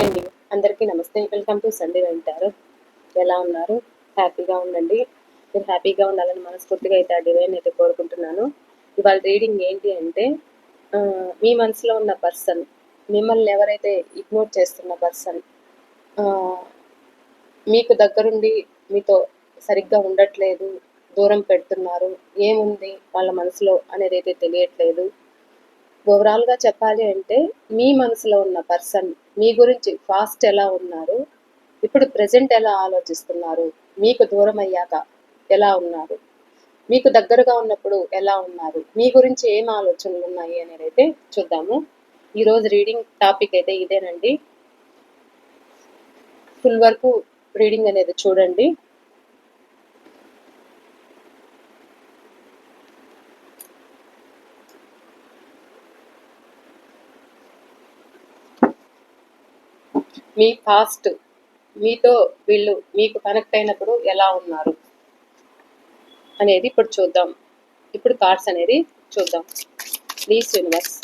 Hi అండి. అందరికీ నమస్తే. వెల్కమ్ టు సండే వింటారు ఎలా ఉన్నారు? హ్యాపీగా ఉండండి. మీరు హ్యాపీగా ఉండాలని మనస్ఫూర్తిగా అయితే ఆ డివైన్ అయితే కోరుకుంటున్నాను. ఇవాళ రీడింగ్ ఏంటి అంటే మీ మనసులో ఉన్న పర్సన్ మిమ్మల్ని ఎవరైతే ఇగ్నోర్ చేస్తున్న పర్సన్ మీకు దగ్గరుండి మీతో సరిగ్గా ఉండట్లేదు దూరం పెడుతున్నారు ఏముంది వాళ్ళ మనసులో అనేది అయితే తెలియట్లేదు ఓవరాల్గా చెప్పాలి అంటే మీ మనసులో ఉన్న పర్సన్ మీ గురించి ఫాస్ట్ ఎలా ఉన్నారు? ఇప్పుడు ప్రజెంట్ ఎలా ఆలోచిస్తున్నారు? మీకు దూరం అయ్యాక ఎలా ఉన్నారు? మీకు దగ్గరగా ఉన్నప్పుడు ఎలా ఉన్నారు? మీ గురించి ఏం ఆలోచనలు ఉన్నాయి అనేది అయితే చూద్దాము. ఈరోజు రీడింగ్ టాపిక్ అయితే ఇదేనండి. ఫుల్ వరకు రీడింగ్ అనేది చూడండి. మీ పాస్ట్ మీతో వీళ్ళు మీకు కనెక్ట్ అయినప్పుడు ఎలా ఉన్నారు అనేది ఇప్పుడు చూద్దాం. ఇప్పుడు కార్డ్స్ అనేది చూద్దాం. ప్లీజ్ యూనివర్స్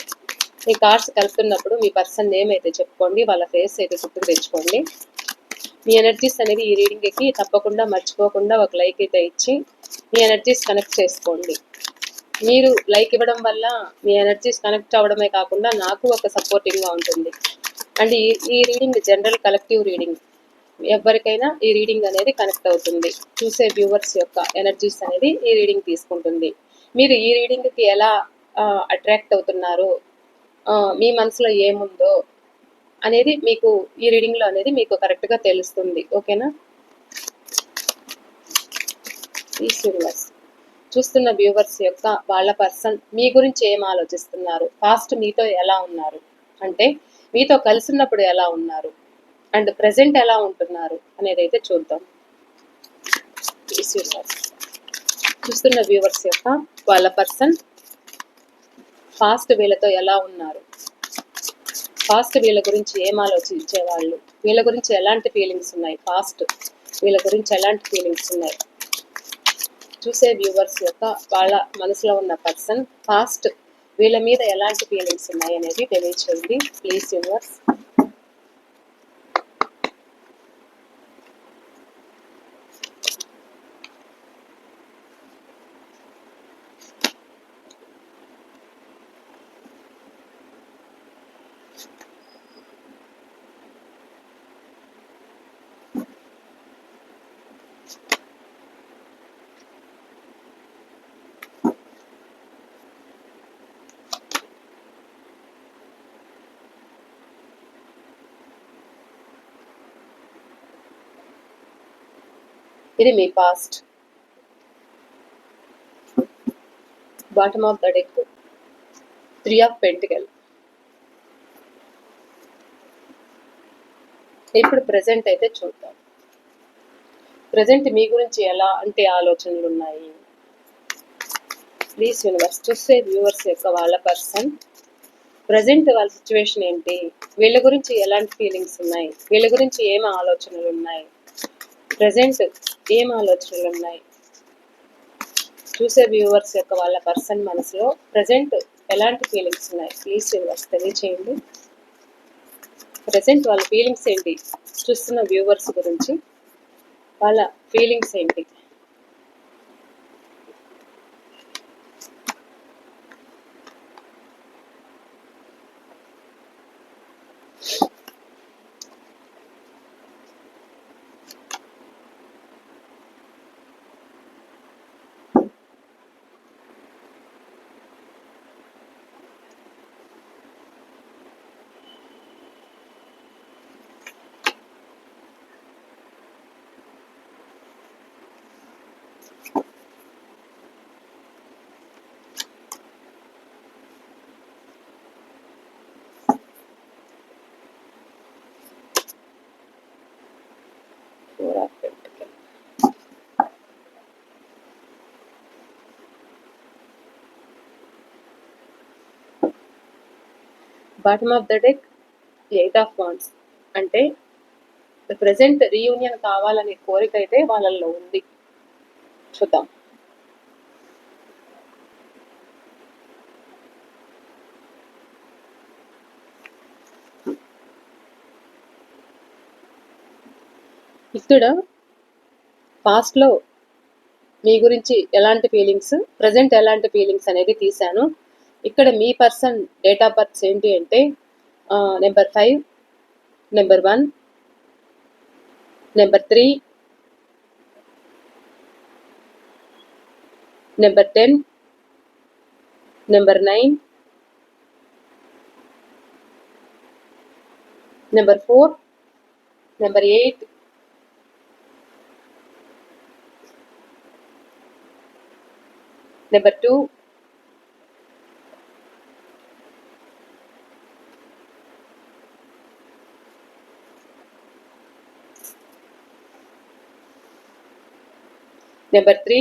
మీ కార్డ్స్ కలుపుతున్నప్పుడు మీ పర్సన్ నేమ్ అయితే చెప్పుకోండి వాళ్ళ ఫేస్ అయితే గుర్తుకు తెచ్చుకోండి. మీ ఎనర్జీస్ అనేది ఈ రీడింగ్కి తప్పకుండా మర్చిపోకుండా ఒక లైక్ అయితే ఇచ్చి మీ ఎనర్జీస్ కనెక్ట్ చేసుకోండి. మీరు లైక్ ఇవ్వడం వల్ల మీ ఎనర్జీస్ కనెక్ట్ అవ్వడమే కాకుండా నాకు ఒక సపోర్టింగ్గా ఉంటుంది. అండ్ ఈ ఈ రీడింగ్ జనరల్ కలెక్టివ్ రీడింగ్ ఎవరికైనా ఈ రీడింగ్ అనేది కనెక్ట్ అవుతుంది. చూసే వ్యూవర్స్ యొక్క ఎనర్జీస్ అనేది ఈ రీడింగ్ తీసుకుంటుంది. మీరు ఈ రీడింగ్కి ఎలా అట్రాక్ట్ అవుతున్నారు మీ మనసులో ఏముందో అనేది మీకు ఈ రీడింగ్లో అనేది మీకు కరెక్ట్గా తెలుస్తుంది. ఓకేనా ఈ యూనివర్స్ చూస్తున్న వ్యూవర్స్ యొక్క వాళ్ళ పర్సన్ మీ గురించి ఏం ఆలోచిస్తున్నారు? పాస్ట్ మీతో ఎలా ఉన్నారు? అంటే మీతో కలిసి ఉన్నప్పుడు ఎలా ఉన్నారు? అండ్ ప్రజెంట్ ఎలా ఉంటున్నారు? అనేది అయితే చూద్దాం చూస్తున్న వ్యూవర్స్ యొక్క వాళ్ళ పర్సన్ ఫాస్ట్ వీళ్ళతో ఎలా ఉన్నారు? ఫాస్ట్ వీళ్ళ గురించి ఏం ఆలోచించేవాళ్ళు? వీళ్ళ గురించి ఎలాంటి ఫీలింగ్స్ ఉన్నాయి? ఫాస్ట్ వీళ్ళ గురించి ఎలాంటి ఫీలింగ్స్ ఉన్నాయి? చూసే వ్యూవర్స్ యొక్క వాళ్ళ మనసులో ఉన్న పర్సన్ ఫాస్ట్ వీళ్ళ మీద ఎలాంటి ఫీలింగ్స్ ఉన్నాయి అనేది తెలియచేయండి. ప్లీజ్ యూనివర్స్ ఇది మీ past bottom of the deck three of pentacle ఇప్పుడు ప్రజెంట్ అయితే చూద్దాం. ప్రజెంట్ మీ గురించి ఎలా అంటే ఆలోచనలు ఉన్నాయి? ప్లీజ్ యూనివర్స్ చూస్తే వ్యూవర్స్ యొక్క వాళ్ళ పర్సన్ ప్రజెంట్ వాళ్ళ సిచ్యువేషన్ ఏంటి? వీళ్ళ గురించి ఎలాంటి ఫీలింగ్స్ ఉన్నాయి? వీళ్ళ గురించి ఏం ఆలోచనలు ఉన్నాయి? ప్రజెంట్ ఏం ఆలోచనలు ఉన్నాయి? చూసే వ్యూవర్స్ యొక్క వాళ్ళ పర్సన్ మనసులో ప్రజెంట్ ఎలాంటి ఫీలింగ్స్ ఉన్నాయి? ప్లీజ్ వ్యూవర్స్ తెలియచేయండి. ప్రజెంట్ వాళ్ళ ఫీలింగ్స్ ఏంటి? చూస్తున్న వ్యూవర్స్ గురించి వాళ్ళ ఫీలింగ్స్ ఏంటి? Bottom of the deck eight of wands అంటే ప్రజెంట్ రీయూనియన్ కావాలనే కోరిక అయితే వాళ్ళల్లో ఉంది. చూద్దాం. ఇక్కడ పాస్ట్లో మీ గురించి ఎలాంటి ఫీలింగ్స్ ప్రజెంట్ ఎలాంటి ఫీలింగ్స్ అనేది తీశాను. ఇక్కడ మీ పర్సన్ డేట్ ఆఫ్ బర్త్స్ ఏంటి అంటే number five number one number three number ten number nine number four number eight number two number three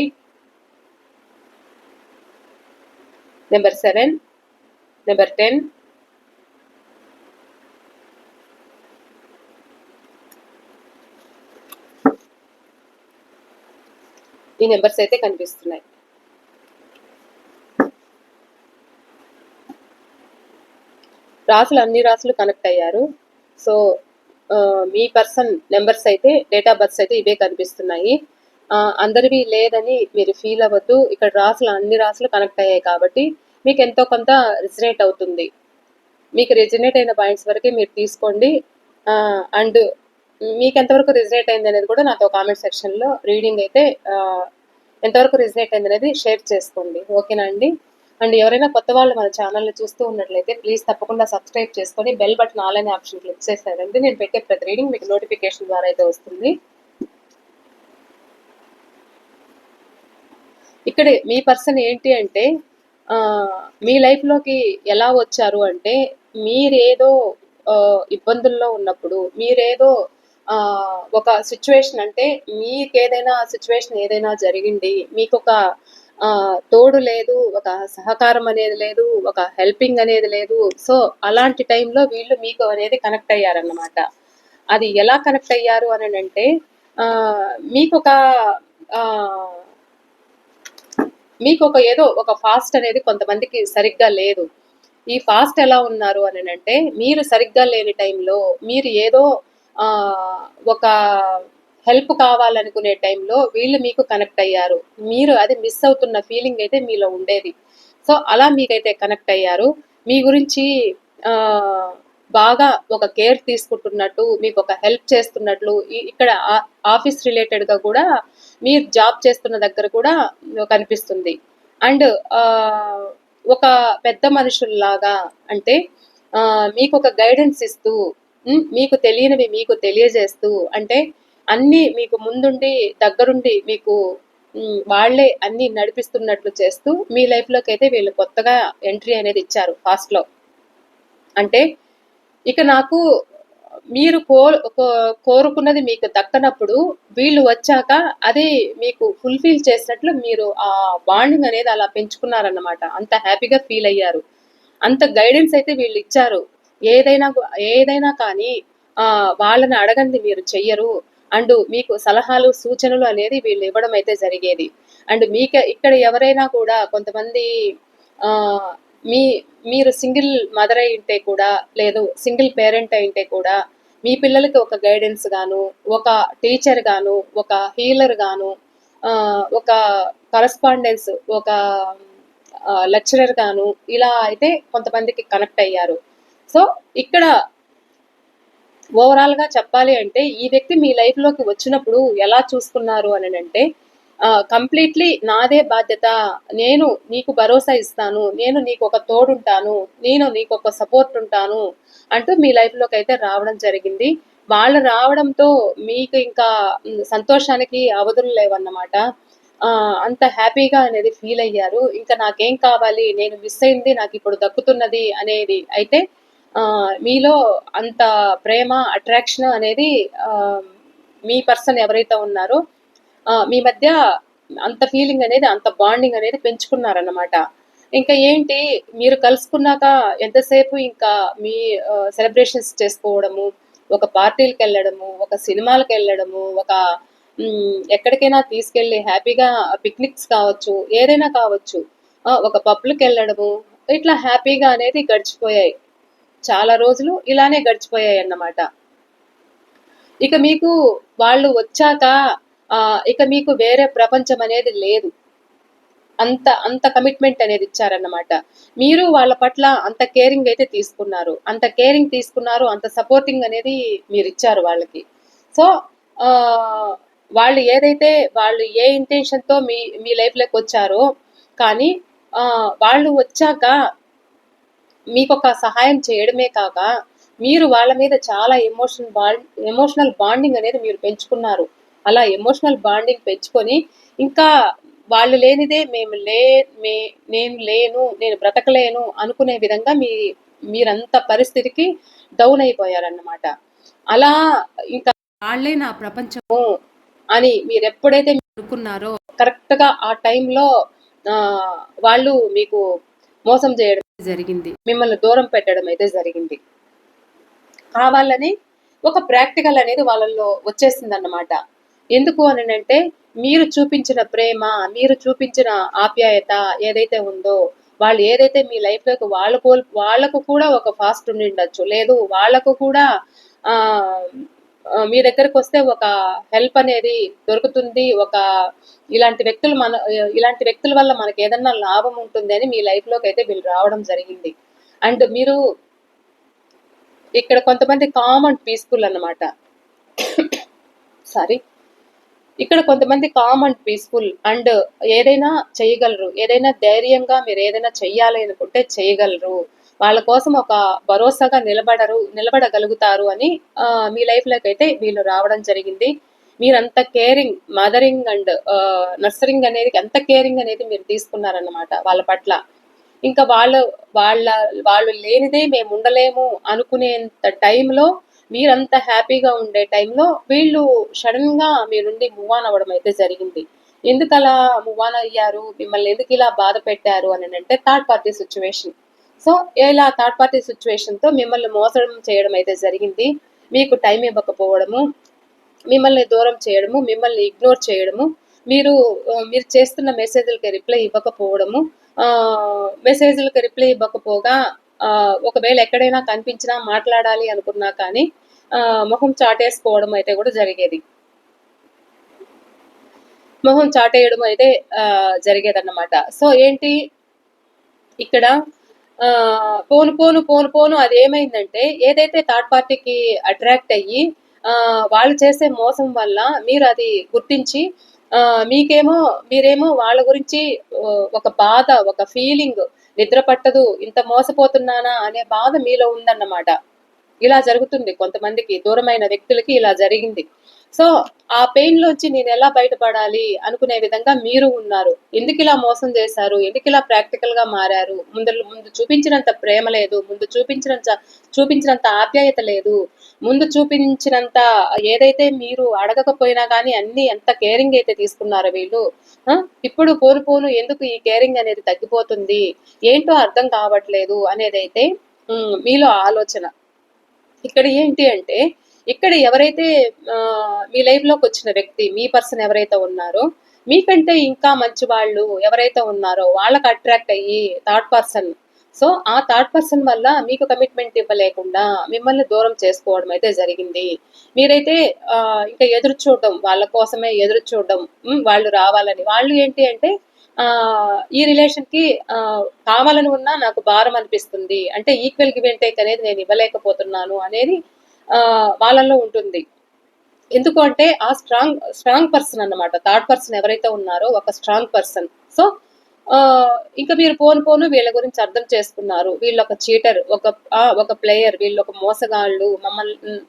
number seven number ten ఈ నెంబర్స్ అయితే కనిపిస్తున్నాయి. రాసులు అన్ని రాసులు కనెక్ట్ అయ్యారు. సో మీ పర్సన్ నెంబర్స్ అయితే డేట్ ఆఫ్ బర్త్స్ అయితే ఇవే కనిపిస్తున్నాయి. అందరివి లేదని మీరు ఫీల్ అవ్వద్దు. ఇక్కడ రాసులు అన్ని రాసులు కనెక్ట్ అయ్యాయి కాబట్టి మీకు ఎంతో కొంత రిజనేట్ అవుతుంది. మీకు రిజనేట్ అయిన పాయింట్స్ వరకే మీరు తీసుకోండి. అండ్ మీకు ఎంతవరకు రిజనేట్ అయింది అనేది కూడా నాతో కామెంట్ సెక్షన్లో రీడింగ్ అయితే ఎంతవరకు రిజనేట్ అయింది అనేది షేర్ చేసుకోండి. ఓకేనా అండి? అండ్ ఎవరైనా కొత్త వాళ్ళు మన ఛానల్ని చూస్తూ ఉన్నట్లయితే ప్లీజ్ తప్పకుండా సబ్స్క్రైబ్ చేసుకొని బెల్ బటన్ ఆల్ అనే ఆప్షన్ క్లిక్ చేశారంటే నేను పెట్టే ప్రతి రీడింగ్ మీకు నోటిఫికేషన్ ద్వారా అయితే వస్తుంది. ఇక్కడ మీ పర్సన్ ఏంటి అంటే మీ లైఫ్లోకి ఎలా వచ్చారు అంటే మీరేదో ఆ, ఇబ్బందుల్లో ఉన్నప్పుడు మీరేదో ఆ, ఒక సిచ్యువేషన్ అంటే మీకు ఏదైనా సిచ్యువేషన్ ఏదైనా జరిగింది మీకు ఒక తోడు లేదు ఒక సహకారం అనేది లేదు ఒక హెల్పింగ్ అనేది లేదు. సో అలాంటి టైంలో వీళ్ళు మీకు అనేది కనెక్ట్ అయ్యారన్నమాట. అది ఎలా కనెక్ట్ అయ్యారు అని అంటే మీకు ఒక మీకు ఒక ఏదో ఒక ఫాస్ట్ అనేది కొంతమందికి సరిగ్గా లేదు. ఈ ఫాస్ట్ ఎలా ఉన్నారు అని అంటే మీరు సరిగ్గా లేని టైంలో మీరు ఏదో ఒక హెల్ప్ కావాలనుకునే టైంలో వీళ్ళు మీకు కనెక్ట్ అయ్యారు. మీరు అది మిస్ అవుతున్న ఫీలింగ్ అయితే మీలో ఉండేది. సో అలా మీకైతే కనెక్ట్ అయ్యారు. మీ గురించి బాగా ఒక కేర్ తీసుకుంటున్నట్టు మీకు ఒక హెల్ప్ చేస్తున్నట్లు ఇక్కడ ఆ- ఆఫీస్ రిలేటెడ్గా కూడా మీరు జాబ్ చేస్తున్న దగ్గర కూడా కనిపిస్తుంది. అండ్ ఒక పెద్ద మనుషుల్లాగా అంటే మీకు ఒక గైడెన్స్ ఇస్తూ మీకు తెలియనివి మీకు తెలియజేస్తూ అంటే అన్నీ మీకు ముందుండి దగ్గరుండి మీకు వాళ్ళే వాళ్ళే అన్నీ నడిపిస్తున్నట్లు చేస్తూ మీ లైఫ్లోకి అయితే వీళ్ళు కొత్తగా ఎంట్రీ అనేది ఇచ్చారు ఫాస్ట్లో. అంటే ఇక నాకు మీరు కో కో- కోరుకున్నది మీకు దక్కనప్పుడు వీళ్ళు వచ్చాక అది మీకు ఫుల్ఫిల్ చేసినట్లు మీరు ఆ బాండింగ్ అనేది అలా పెంచుకున్నారన్నమాట. అంత హ్యాపీగా ఫీల్ అయ్యారు. అంత గైడెన్స్ అయితే వీళ్ళు ఇచ్చారు. ఏదైనా ఏదైనా కానీ వాళ్ళని అడగంది మీరు చెయ్యరు. అండ్ మీకు సలహాలు సూచనలు అనేది వీళ్ళు ఇవ్వడం అయితే జరిగేది. అండ్ మీకు ఇక్కడ ఎవరైనా కూడా కొంతమంది మీ మీరు సింగిల్ మదర్ అయి ఉంటే కూడా లేదు సింగిల్ పేరెంట్ అయి ఉంటే కూడా మీ పిల్లలకి ఒక గైడెన్స్ గాను ఒక టీచర్ గాను ఒక హీలర్ గాను ఒక కరస్పాండెన్స్ ఒక లెక్చరర్ గాను ఇలా అయితే కొంతమందికి కనెక్ట్ అయ్యారు. సో ఇక్కడ ఓవరాల్గా చెప్పాలి అంటే ఈ వ్యక్తి మీ లైఫ్లోకి వచ్చినప్పుడు ఎలా చూసుకున్నారు అని అంటే కంప్లీట్లీ నాదే బాధ్యత. నేను నీకు భరోసా ఇస్తాను. నేను నీకు ఒక తోడుంటాను. నేను నీకు ఒక సపోర్ట్ ఉంటాను అంటూ మీ లైఫ్లోకి అయితే రావడం జరిగింది. వాళ్ళు రావడంతో మీకు ఇంకా సంతోషానికి అవధులు లేవన్నమాట. అంత హ్యాపీగా అనేది ఫీల్ అయ్యారు. ఇంకా నాకేం కావాలి? నేను మిస్ అయింది నాకు ఇప్పుడు దక్కుతున్నది అనేది అయితే మీలో అంత ప్రేమ అట్రాక్షన్ అనేది మీ పర్సన్ ఎవరైతే ఉన్నారో మీ మధ్య అంత ఫీలింగ్ అనేది అంత బాండింగ్ అనేది పెంచుకున్నారన్నమాట. ఇంకా ఏంటి మీరు కలుసుకున్నాక ఎంతసేపు ఇంకా మీ సెలబ్రేషన్స్ చేసుకోవడము ఒక పార్టీలకు వెళ్ళడము ఒక సినిమాలకు వెళ్ళడము ఒక ఎక్కడికైనా తీసుకెళ్ళి హ్యాపీగా పిక్నిక్స్ కావచ్చు ఏదైనా కావచ్చు ఒక పబ్లకు వెళ్ళడము ఇట్లా హ్యాపీగా అనేది గడిచిపోయాయి. చాలా రోజులు ఇలానే గడిచిపోయాయి అన్నమాట. ఇక మీకు వాళ్ళు వచ్చాక ఇక మీకు వేరే ప్రపంచం అనేది లేదు. అంత అంత కమిట్మెంట్ అనేది ఇచ్చారన్నమాట. మీరు వాళ్ళ పట్ల అంత కేరింగ్ అయితే తీసుకున్నారు. అంత కేరింగ్ తీసుకున్నారు అంత సపోర్టింగ్ అనేది మీరు ఇచ్చారు వాళ్ళకి. సో వాళ్ళు ఏదైతే వాళ్ళు ఏ ఇంటెన్షన్తో మీ మీ లైఫ్లోకి వచ్చారో కానీ వాళ్ళు వచ్చాక మీకు ఒక సహాయం చేయడమే కాక మీరు వాళ్ళ మీద చాలా ఎమోషన్ బాండ్ ఎమోషనల్ బాండింగ్ అనేది మీరు పెంచుకున్నారు. అలా ఎమోషనల్ బాండింగ్ పెంచుకొని ఇంకా వాళ్ళు లేనిదే మేము లే మే నేను లేను నేను బ్రతకలేను అనుకునే విధంగా మీ మీరంత పరిస్థితికి డౌన్ అయిపోయారన్నమాట. అలా ఇంకా వాళ్ళే నా ప్రపంచము అని మీరు ఎప్పుడైతే అనుకున్నారో కరెక్ట్గా ఆ టైంలో వాళ్ళు మీకు మోసం చేయడం జరిగింది. మిమ్మల్ని దూరం పెట్టడం అయితే జరిగింది. కావాలని ఒక ప్రాక్టికల్ అనేది వాళ్ళల్లో వచ్చేసింది అన్నమాట ఎందుకు అని అంటే మీరు చూపించిన ప్రేమ మీరు చూపించిన ఆప్యాయత ఏదైతే ఉందో వాళ్ళు ఏదైతే మీ లైఫ్లోకి వాళ్ళు కోల్ వాళ్ళకు కూడా ఒక ఫాస్ట్ ఉండి ఉండొచ్చు. లేదు వాళ్ళకు కూడా మీ దగ్గరకు వస్తే ఒక హెల్ప్ అనేది దొరుకుతుంది. ఒక ఇలాంటి వ్యక్తులు మన ఇలాంటి వ్యక్తుల వల్ల మనకి ఏదన్నా లాభం ఉంటుంది అని మీ లైఫ్లోకి అయితే వీళ్ళు రావడం జరిగింది. అండ్ మీరు ఇక్కడ కొంతమంది కామన్ పీస్ఫుల్ అన్నమాట. సారీ. ఇక్కడ కొంతమంది కామ్ అండ్ పీస్ఫుల్ అండ్ ఏదైనా చేయగలరు. ఏదైనా ధైర్యంగా మీరు ఏదైనా చెయ్యాలి అనుకుంటే చేయగలరు. వాళ్ళ కోసం ఒక భరోసాగా నిలబడరు నిలబడగలుగుతారు అని మీ లైఫ్లోకి అయితే వీళ్ళు రావడం జరిగింది. మీరంత కేరింగ్ మదరింగ్ అండ్ నర్సరింగ్ అనేది ఎంత కేరింగ్ అనేది మీరు తీసుకున్నారన్నమాట వాళ్ళ పట్ల. ఇంకా వాళ్ళు వాళ్ళ వాళ్ళు లేనిదే మేము ఉండలేము అనుకునేంత టైంలో మీరంత హ్యాపీగా ఉండే టైంలో వీళ్ళు సడన్గా మూవ్ ఆన్ అవ్వడం అయితే జరిగింది. ఎందుకు అలా మూవ్ ఆన్ అయ్యారు? మిమ్మల్ని ఎందుకు ఇలా బాధ పెట్టారు? అని అంటే థర్డ్ పార్టీ సిచ్యువేషన్ సో ఇలా థర్డ్ పార్టీ సిచ్యువేషన్తో మిమ్మల్ని మోసం చేయడం అయితే జరిగింది. మీకు టైం ఇవ్వకపోవడము మిమ్మల్ని దూరం చేయడము మిమ్మల్ని ఇగ్నోర్ చేయడము మీరు మీరు చేస్తున్న మెసేజ్లకి రిప్లై ఇవ్వకపోవడము మెసేజ్లకి రిప్లై ఇవ్వకపోగా ఒకవేళ ఎక్కడైనా కనిపించినా మాట్లాడాలి అనుకున్నా కానీ ముఖం మొహం చాటేసుకోవడం అయితే కూడా జరిగేది. మొహం చాటేయడం అయితే జరిగేదన్నమాట. సో ఏంటి? ఇక్కడ ఆ, పోను పోను పోను పోను అది ఏమైందంటే ఏదైతే థర్డ్ పార్టీకి అట్రాక్ట్ అయ్యి ఆ, వాళ్ళు చేసే మోసం వల్ల మీరు అది గుర్తించి మీకేమో మీరేమో వాళ్ళ గురించి ఒక బాధ ఒక ఫీలింగ్ నిద్ర పట్టదు ఇంత మోసపోతున్నానా అనే బాధ మీలో ఉందన్నమాట. ఇలా జరుగుతుంది కొంతమందికి దూరమైన వ్యక్తులకి ఇలా జరిగింది. సో ఆ పెయిన్ లోంచి నేను ఎలా బయటపడాలి అనుకునే విధంగా మీరు ఉన్నారు. ఎందుకు ఇలా మోసం చేశారు? ఎందుకు ఇలా ప్రాక్టికల్గా మారారు? ముందు ముందు చూపించినంత ప్రేమ లేదు. ముందు చూపించినంత చూపించినంత ఆప్యాయత లేదు. ముందు చూపించినంత ఏదైతే మీరు అడగకపోయినా కానీ అన్ని ఎంత కేరింగ్ అయితే తీసుకున్నారో వీళ్ళు ఇప్పుడు పోను పోను ఎందుకు ఈ కేరింగ్ అనేది తగ్గిపోతుంది? ఏంటో అర్థం కావట్లేదు అనేది అయితే మీలో ఆలోచన. ఇక్కడ ఏంటి అంటే ఇక్కడ ఎవరైతే మీ లైఫ్లోకి వచ్చిన వ్యక్తి మీ పర్సన్ ఎవరైతే ఉన్నారో మీకంటే ఇంకా మంచి వాళ్ళు ఎవరైతే ఉన్నారో వాళ్ళకి అట్రాక్ట్ అయ్యి థర్డ్ పర్సన్. సో ఆ థర్డ్ పర్సన్ వల్ల మీకు కమిట్మెంట్ ఇవ్వలేకుండా మిమ్మల్ని దూరం చేసుకోవడం అయితే జరిగింది. మీరైతే ఇంకా ఎదురు చూడడం వాళ్ళ కోసమే ఎదురు చూడడం వాళ్ళు రావాలని. వాళ్ళు ఏంటి అంటే ఈ రిలేషన్కి కావాలని ఉన్నా నాకు భారం అనిపిస్తుంది. అంటే ఈక్వల్ గివ్ అనేది నేను ఇవ్వలేకపోతున్నాను అనేది వాళ్ళల్లో ఉంటుంది. ఎందుకు అంటే ఆ స్ట్రాంగ్ స్ట్రాంగ్ పర్సన్ అన్నమాట. థర్డ్ పర్సన్ ఎవరైతే ఉన్నారో ఒక స్ట్రాంగ్ పర్సన్. సో ఆ, ఇంకా మీరు పోను పోను వీళ్ళ గురించి అర్థం చేసుకున్నారు. వీళ్ళు ఒక చీటర్ ఒక ఒక ప్లేయర్ వీళ్ళు ఒక మోసగాళ్ళు మమ్మల్ని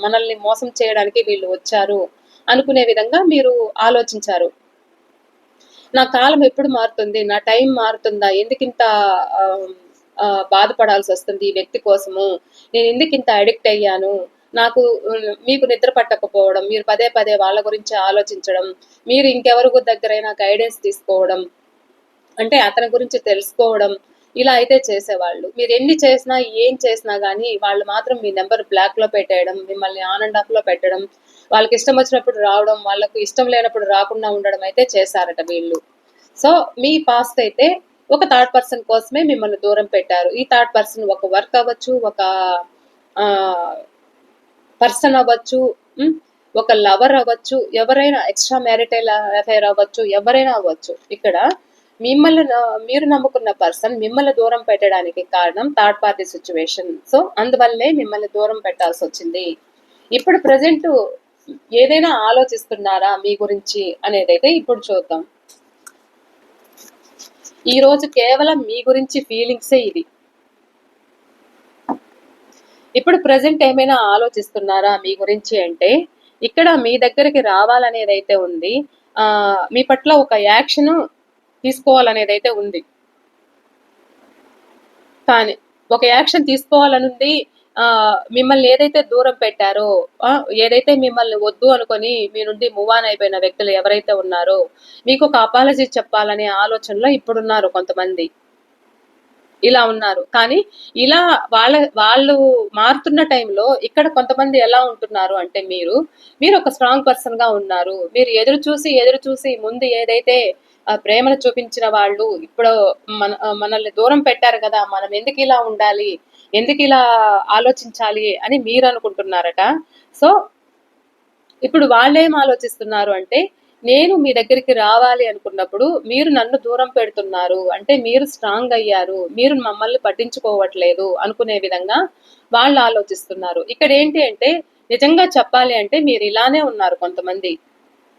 మనల్ని మోసం చేయడానికి వీళ్ళు వచ్చారు అనుకునే విధంగా మీరు ఆలోచించారు. నా కాలం ఎప్పుడు మారుతుంది? నా టైం మారుతుందా? ఎందుకింత బాధపడాల్సి వస్తుంది ఈ వ్యక్తి కోసము. నేను ఎందుకు ఇంత అడిక్ట్ అయ్యాను? నాకు మీకు నిద్ర పట్టకపోవడం మీరు పదే పదే వాళ్ళ గురించి ఆలోచించడం మీరు ఇంకెవరి దగ్గరైనా గైడెన్స్ తీసుకోవడం అంటే అతని గురించి తెలుసుకోవడం ఇలా అయితే చేసేవాళ్ళు. మీరు ఎన్ని చేసినా ఏం చేసినా కానీ వాళ్ళు మాత్రం మీ నెంబర్ బ్లాక్లో పెట్టేయడం మిమ్మల్ని ఆన్ అండ్ ఆఫ్లో పెట్టడం వాళ్ళకి ఇష్టం వచ్చినప్పుడు రావడం వాళ్ళకు ఇష్టం లేనప్పుడు రాకుండా ఉండడం అయితే చేశారట వీళ్ళు. సో మీ పాస్ట్ అయితే ఒక థర్డ్ పర్సన్ కోసమే మిమ్మల్ని దూరం పెట్టారు. ఈ థర్డ్ పర్సన్ ఒక వర్క్ అవ్వచ్చు ఒక పర్సన్ అవ్వచ్చు ఒక లవర్ అవ్వచ్చు ఎవరైనా ఎక్స్ట్రా మ్యారిటైల్ అఫైర్ అవ్వచ్చు ఎవరైనా అవ్వచ్చు. ఇక్కడ మిమ్మల్ని మీరు నమ్ముకున్న పర్సన్ మిమ్మల్ని దూరం పెట్టడానికి కారణం థర్డ్ పార్టీ సిచ్యువేషన్ సో అందువల్లే మిమ్మల్ని దూరం పెట్టాల్సి వచ్చింది. ఇప్పుడు ప్రజెంట్ ఏదైనా ఆలోచిస్తున్నారా మీ గురించి అనేది అయితే ఇప్పుడు చూద్దాం. ఈరోజు కేవలం మీ గురించి ఫీలింగ్సే ఇది. ఇప్పుడు ప్రజెంట్ ఏమైనా ఆలోచిస్తున్నారా మీ గురించి అంటే ఇక్కడ మీ దగ్గరికి రావాలనేది అయితే ఉంది మీ పట్ల ఒక యాక్షన్ తీసుకోవాలనేది అయితే ఉంది. కానీ ఒక యాక్షన్ తీసుకోవాలని ఉంది మిమ్మల్ని ఏదైతే దూరం పెట్టారో ఆ, ఏదైతే మిమ్మల్ని వద్దు అనుకొని మీ నుండి మూవ్ ఆన్ అయిపోయిన వ్యక్తులు ఎవరైతే ఉన్నారో మీకు ఒక అపాలజీ చెప్పాలనే ఆలోచనలో ఇప్పుడున్నారు కొంతమంది. ఇలా ఉన్నారు. కానీ ఇలా వాళ్ళ వాళ్ళు మారుతున్న టైంలో ఇక్కడ కొంతమంది ఎలా ఉంటున్నారు అంటే మీరు మీరు ఒక స్ట్రాంగ్ పర్సన్గా ఉన్నారు. మీరు ఎదురు చూసి ఎదురు చూసి ముందు ఏదైతే ప్రేమను చూపించిన వాళ్ళు ఇప్పుడు మన మనల్ని దూరం పెట్టారు కదా మనం ఎందుకు ఇలా ఉండాలి? ఎందుకు ఇలా ఆలోచించాలి అని మీరు అనుకుంటున్నారట? సో ఇప్పుడు వాళ్ళేం ఆలోచిస్తున్నారు అంటే నేను మీ దగ్గరికి రావాలి అనుకున్నప్పుడు మీరు నన్ను దూరం పెడుతున్నారు. అంటే మీరు స్ట్రాంగ్ అయ్యారు. మీరు మమ్మల్ని పట్టించుకోవట్లేదు అనుకునే విధంగా వాళ్ళు ఆలోచిస్తున్నారు. ఇక్కడ ఏంటి అంటే నిజంగా చెప్పాలి అంటే మీరు ఇలానే ఉన్నారు కొంతమంది.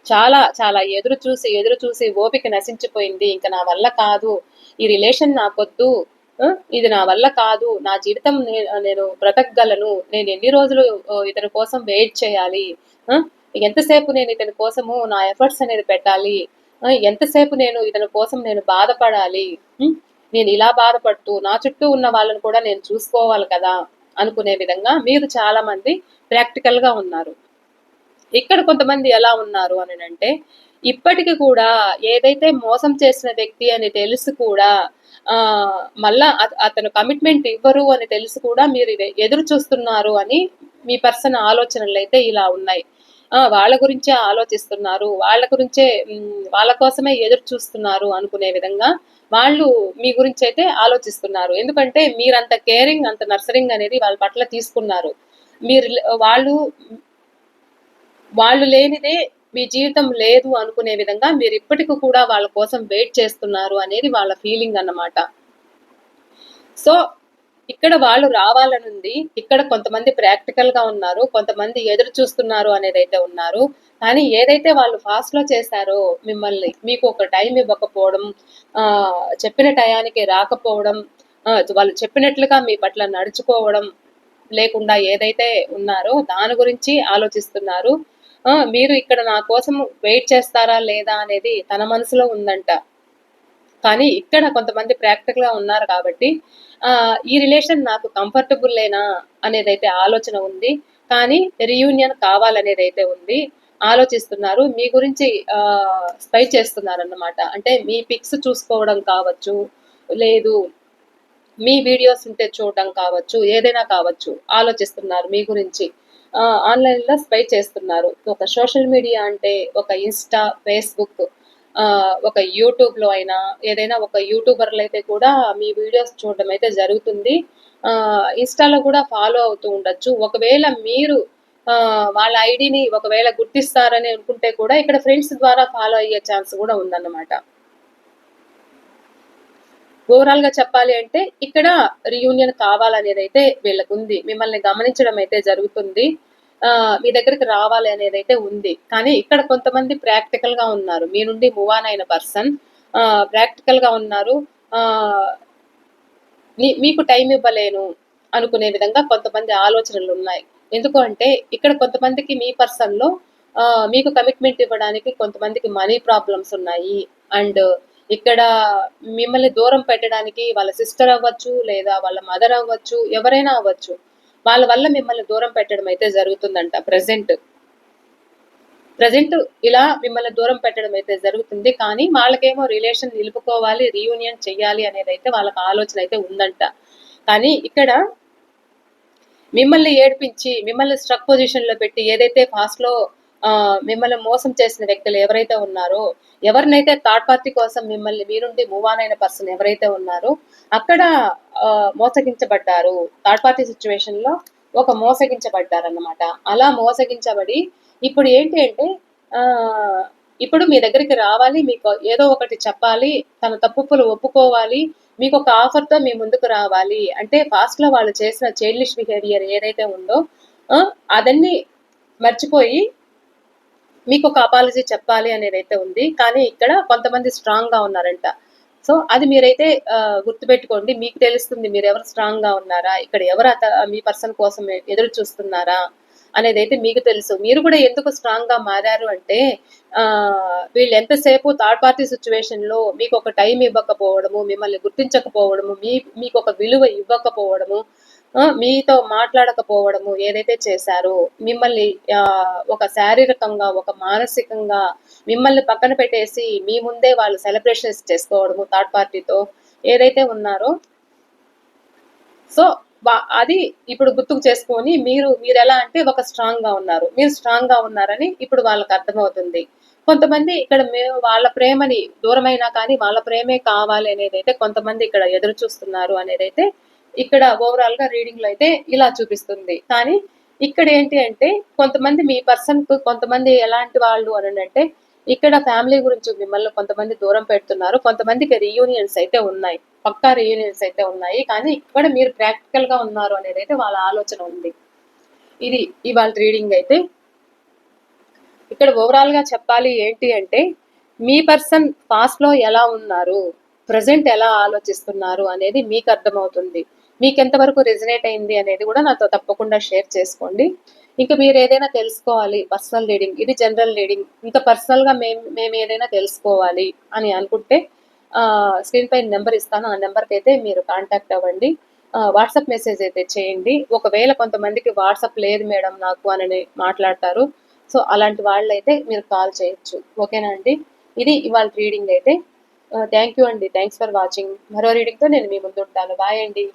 చాలా చాలా ఎదురు చూసి ఎదురు చూసి ఓపిక నశించిపోయింది. ఇంకా నా వల్ల కాదు. ఈ రిలేషన్ నాకొద్దు. ఇది నా వల్ల కాదు. నా జీవితం నేను బ్రతకగలను. నేను ఎన్ని రోజులు ఇతని కోసం వెయిట్ చేయాలి? ఎంతసేపు నేను ఇతని కోసము నా ఎఫర్ట్స్ అనేది పెట్టాలి? ఎంతసేపు నేను ఇతని కోసం నేను బాధపడాలి? నేను ఇలా బాధపడుతూ నా చుట్టూ ఉన్న వాళ్ళని కూడా నేను చూసుకోవాలి కదా? అనుకునే విధంగా మీరు చాలా మంది ప్రాక్టికల్గా ఉన్నారు. ఇక్కడ కొంతమంది ఎలా ఉన్నారు అని అంటే ఇప్పటికి కూడా ఏదైతే మోసం చేసిన వ్యక్తి అని తెలుసు కూడా మళ్ళా అతను కమిట్మెంట్ ఇవ్వరు అని తెలుసు కూడా మీరు ఎదురు చూస్తున్నారు అని మీ పర్సన్ ఆలోచనలు అయితే ఇలా ఉన్నాయి. ఆ వాళ్ళ గురించే ఆలోచిస్తున్నారు. వాళ్ళ గురించే వాళ్ళ కోసమే ఎదురు చూస్తున్నారు అనుకునే విధంగా వాళ్ళు మీ గురించి అయితే ఆలోచిస్తున్నారు. ఎందుకంటే మీరంత కేరింగ్ అంత నర్సరింగ్ అనేది వాళ్ళ పట్ల తీసుకున్నారు. మీరు వాళ్ళు వాళ్ళు లేనిదే మీ జీవితం లేదు అనుకునే విధంగా మీరు ఇప్పటికి కూడా వాళ్ళ కోసం వెయిట్ చేస్తున్నారు అనేది వాళ్ళ ఫీలింగ్ అన్నమాట. సో ఇక్కడ వాళ్ళు రావాలనుంది ఇక్కడ కొంతమంది ప్రాక్టికల్గా ఉన్నారు కొంతమంది ఎదురు చూస్తున్నారు అనేది అయితే ఉన్నారు. కానీ ఏదైతే వాళ్ళు ఫాస్ట్లో చేశారో మిమ్మల్ని మీకు ఒక టైం ఇవ్వకపోవడం ఆ చెప్పిన టయానికి రాకపోవడం వాళ్ళు చెప్పినట్లుగా మీ పట్ల నడుచుకోవడం లేకుండా ఏదైతే ఉన్నారో దాని గురించి ఆలోచిస్తున్నారు. మీరు ఇక్కడ నా కోసం వెయిట్ చేస్తారా లేదా అనేది తన మనసులో ఉందంట. కానీ ఇక్కడ కొంతమంది ప్రాక్టికల్గా ఉన్నారు కాబట్టి ఈ రిలేషన్ నాకు కంఫర్టబుల్ లేనా అనేది అయితే ఆలోచన ఉంది. కానీ రియూనియన్ కావాలనేది అయితే ఉంది. ఆలోచిస్తున్నారు. మీ గురించి స్పై చేస్తున్నారన్నమాట. అంటే మీ పిక్స్ చూసుకోవడం కావచ్చు లేదు మీ వీడియోస్ ఉంటే చూడడం కావచ్చు ఏదైనా కావచ్చు ఆలోచిస్తున్నారు మీ గురించి. ఆన్లైన్లో స్పై చేస్తున్నారు. ఒక సోషల్ మీడియా అంటే ఒక ఇన్స్టా ఫేస్బుక్ ఆ, ఒక యూట్యూబ్లో అయినా ఏదైనా ఒక యూట్యూబర్లు అయితే కూడా మీ వీడియోస్ చూడడం అయితే జరుగుతుంది. ఆ ఇన్స్టాలో కూడా ఫాలో అవుతూ ఉండొచ్చు. ఒకవేళ మీరు ఆ, వాళ్ళ ఐడిని ఒకవేళ గుర్తిస్తారని అనుకుంటే కూడా ఇక్కడ ఫ్రెండ్స్ ద్వారా ఫాలో అయ్యే ఛాన్స్ కూడా ఉందన్నమాట. ఓవరాల్గా చెప్పాలి అంటే ఇక్కడ రియూనియన్ కావాలనేది అయితే వీళ్ళకుంది. మిమ్మల్ని గమనించడం అయితే జరుగుతుంది మీ దగ్గరికి రావాలి అనేది అయితే ఉంది. కానీ ఇక్కడ కొంతమంది ప్రాక్టికల్గా ఉన్నారు. మీ నుండి మూవ్ ఆన్ అయిన పర్సన్ ప్రాక్టికల్గా ఉన్నారు. మీ- మీకు టైం ఇవ్వలేను అనుకునే విధంగా కొంతమంది ఆలోచనలు ఉన్నాయి. ఎందుకు అంటే ఇక్కడ కొంతమందికి మీ పర్సన్లో మీకు కమిట్మెంట్ ఇవ్వడానికి కొంతమందికి మనీ ప్రాబ్లమ్స్ ఉన్నాయి. అండ్ ఇక్కడ మిమ్మల్ని దూరం పెట్టడానికి వాళ్ళ సిస్టర్ అవ్వచ్చు లేదా వాళ్ళ మదర్ అవ్వచ్చు ఎవరైనా అవ్వచ్చు వాళ్ళ వల్ల మిమ్మల్ని దూరం పెట్టడం అయితే జరుగుతుందంట ప్రజెంట్ ప్రజెంట్ ఇలా మిమ్మల్ని దూరం పెట్టడం అయితే జరుగుతుంది. కానీ వాళ్ళకేమో రిలేషన్ నిలుపుకోవాలి రీయూనియన్ చెయ్యాలి అనేది అయితే వాళ్ళకి ఆలోచన అయితే ఉందంట. కానీ ఇక్కడ మిమ్మల్ని ఏడ్పించి మిమ్మల్ని స్ట్రక్ పొజిషన్లో పెట్టి ఏదైతే ఫాస్ట్లో మిమ్మల్ని మోసం చేసిన వ్యక్తులు ఎవరైతే ఉన్నారో ఎవరినైతే థర్డ్ పార్టీ కోసం మిమ్మల్ని మీరుండి మూవ్ ఆన్ అయిన పర్సన్ ఎవరైతే ఉన్నారో అక్కడ మోసగించబడ్డారు. థర్డ్ పార్టీ సిచ్యువేషన్లో ఒక మోసగించబడ్డారన్నమాట. అలా మోసగించబడి ఇప్పుడు ఏంటి అంటే ఆ, ఇప్పుడు మీ దగ్గరికి రావాలి మీకు ఏదో ఒకటి చెప్పాలి తన తప్పులు ఒప్పుకోవాలి మీకు ఒక ఆఫర్తో మీ ముందుకు రావాలి. అంటే ఫాస్ట్లో వాళ్ళు చేసిన చైల్డిష్ బిహేవియర్ ఏదైతే ఉందో అదన్నీ మర్చిపోయి మీకు ఒక అపాలజీ చెప్పాలి అనేది అయితే ఉంది. కానీ ఇక్కడ కొంతమంది స్ట్రాంగ్గా ఉన్నారంట. సో అది మీరైతే గుర్తుపెట్టుకోండి. మీకు తెలుస్తుంది మీరు ఎవరు స్ట్రాంగ్గా ఉన్నారా? ఇక్కడ ఎవరు మీ పర్సన్ కోసం ఎదురు చూస్తున్నారా? అనేది అయితే మీకు తెలుసు. మీరు కూడా ఎందుకు స్ట్రాంగ్గా మారారు అంటే ఆ, వీళ్ళు ఎంతసేపు థర్డ్ పార్టీ సిచ్యువేషన్లో మీకు ఒక టైం ఇవ్వకపోవడము మిమ్మల్ని గుర్తించకపోవడము మీ మీకు ఒక విలువ ఇవ్వకపోవడము మీతో మాట్లాడకపోవడము ఏదైతే చేశారో మిమ్మల్ని ఒక శారీరకంగా ఒక మానసికంగా మిమ్మల్ని పక్కన పెట్టేసి మీ ముందే వాళ్ళు సెలబ్రేషన్స్ చేసుకోవడము థర్డ్ పార్టీతో ఏదైతే ఉన్నారో. సో అది ఇప్పుడు గుర్తుకు చేసుకొని మీరు మీరు ఎలా అంటే ఒక స్ట్రాంగ్గా ఉన్నారు. మీరు స్ట్రాంగ్గా ఉన్నారని ఇప్పుడు వాళ్ళకి అర్థమవుతుంది. కొంతమంది ఇక్కడ మేము వాళ్ళ ప్రేమని దూరమైనా కానీ వాళ్ళ ప్రేమే కావాలి అనేది అయితే కొంతమంది ఇక్కడ ఎదురు చూస్తున్నారు అనేది అయితే ఇక్కడ ఓవరాల్గా రీడింగ్లో అయితే ఇలా చూపిస్తుంది. కానీ ఇక్కడ ఏంటి అంటే కొంతమంది మీ పర్సన్ కొంతమంది ఎలాంటి వాళ్ళు అని అంటే ఇక్కడ ఫ్యామిలీ గురించి మిమ్మల్ని కొంతమంది దూరం పెడుతున్నారు. కొంతమందికి రీయూనియన్స్ అయితే ఉన్నాయి. పక్కా రీయూనియన్స్ అయితే ఉన్నాయి. కానీ ఇక్కడ మీరు ప్రాక్టికల్గా ఉన్నారు అనేది అయితే వాళ్ళ ఆలోచన ఉంది. ఇది ఇవాళ రీడింగ్ అయితే. ఇక్కడ ఓవరాల్గా చెప్పాలి ఏంటి అంటే మీ పర్సన్ పాస్ట్లో ఎలా ఉన్నారు? ప్రజెంట్ ఎలా ఆలోచిస్తున్నారు అనేది మీకు అర్థమవుతుంది. మీకు ఎంతవరకు రెజినేట్ అయింది అనేది కూడా నాతో తప్పకుండా షేర్ చేసుకోండి. ఇంకా మీరు ఏదైనా తెలుసుకోవాలి పర్సనల్ రీడింగ్ ఇది జనరల్ రీడింగ్ ఇంకా పర్సనల్గా మేము మేము ఏదైనా తెలుసుకోవాలి అని అనుకుంటే స్క్రీన్ పైన నెంబర్ ఇస్తాను. ఆ నెంబర్కి అయితే మీరు కాంటాక్ట్ అవ్వండి. వాట్సాప్ మెసేజ్ అయితే చేయండి. ఒకవేళ కొంతమందికి వాట్సాప్ లేదు మేడం నాకు అని మాట్లాడతారు. సో అలాంటి వాళ్ళైతే మీరు కాల్ చేయొచ్చు. ఓకేనా అండి? ఇది ఇవాళ రీడింగ్ అయితే. థ్యాంక్ యూ అండి. థ్యాంక్స్ ఫర్ వాచింగ్ మరో రీడింగ్తో నేను మీ ముందు ఉంటాను. బాయ్ అండి.